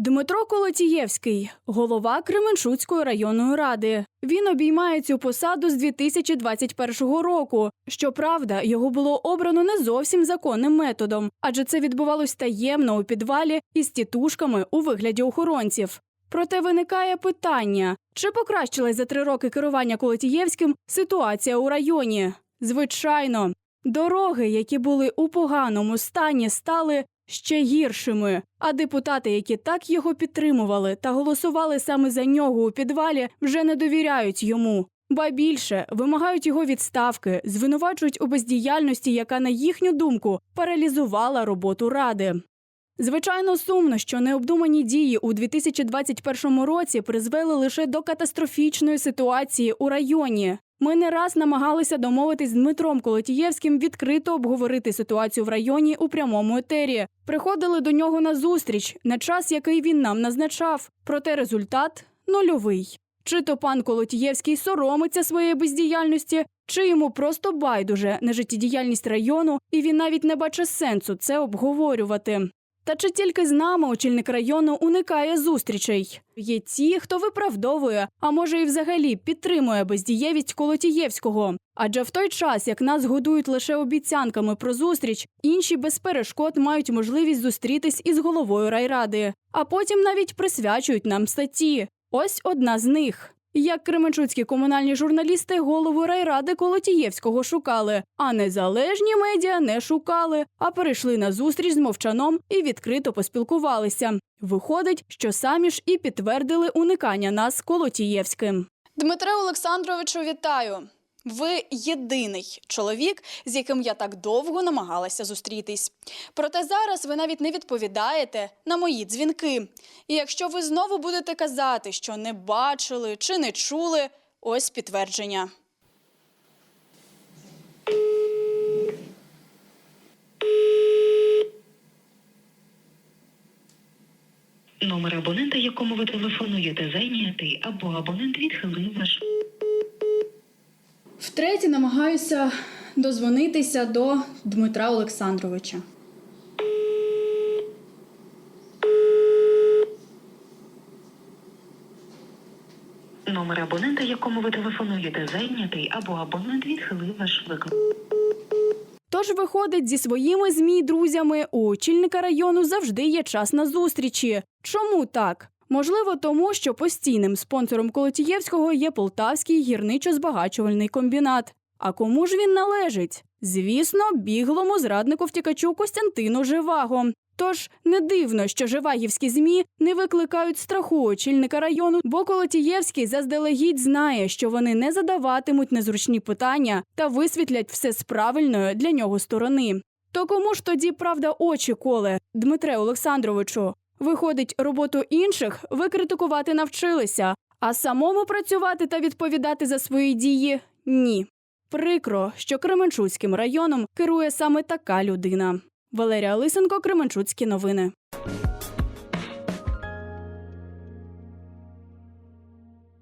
Дмитро Колотієвський, голова Кременчуцької районної ради. Він обіймає цю посаду з 2021 року. Щоправда, його було обрано не зовсім законним методом, адже це відбувалось таємно у підвалі із тітушками у вигляді охоронців. Проте виникає питання: чи покращилась за три роки керування Колотієвським ситуація у районі? Звичайно, дороги, які були у поганому стані, стали ще гіршими. А депутати, які так його підтримували та голосували саме за нього у підвалі, вже не довіряють йому. Ба більше вимагають його відставки, звинувачують у бездіяльності, яка, на їхню думку, паралізувала роботу ради. Звичайно, сумно, що необдумані дії у 2021 році призвели лише до катастрофічної ситуації у районі. Ми не раз намагалися домовитись з Дмитром Колотієвським відкрито обговорити ситуацію в районі у прямому етері. Приходили до нього на зустріч на час, який він нам назначав. Проте результат нульовий. Чи то пан Колотієвський соромиться своєї бездіяльності, чи йому просто байдуже на життєдіяльність району, і він навіть не бачить сенсу це обговорювати. Та чи тільки з нами очільник району уникає зустрічей? Є ті, хто виправдовує, а може і взагалі підтримує бездієвість Колотієвського. Адже в той час, як нас годують лише обіцянками про зустріч, інші без перешкод мають можливість зустрітись із головою райради, а потім навіть присвячують нам статті. Ось одна з них. Як кременчуцькі комунальні журналісти голову райради Колотієвського шукали, а незалежні медіа не шукали, а перейшли на зустріч з мовчаном і відкрито поспілкувалися. Виходить, що самі ж і підтвердили уникання нас Колотієвським. Дмитре Олександровичу, вітаю! Ви єдиний чоловік, з яким я так довго намагалася зустрітись. Проте зараз ви навіть не відповідаєте на мої дзвінки. І якщо ви знову будете казати, що не бачили чи не чули, ось підтвердження. Номер абонента, якому ви телефонуєте, зайнятий, або абонент відхилив ваш Втретє намагаюся дозвонитися до Дмитра Олександровича. номер абонента, якому ви телефонуєте, зайнятий, або абонент відхилив ваш виклик. Тож виходить, зі своїми змі друзями у очільника району завжди є час на зустрічі. Чому так? Можливо, тому що постійним спонсором Колотієвського є Полтавський гірничо-збагачувальний комбінат. А кому ж він належить? Звісно, біглому зраднику втікачу Костянтину Живаго. Тож не дивно, що живагівські змі не викликають страху очільника району, бо Колотієвський заздалегідь знає, що вони не задаватимуть незручні питання та висвітлять все з правильної для нього сторони. То кому ж тоді правда очі коле, Дмитре Олександровичу? Виходить, роботу інших ви критикувати навчилися, а самому працювати та відповідати за свої дії ні. Прикро, що Кременчуцьким районом керує саме така людина. Валерія Лисенко, Кременчуцькі новини.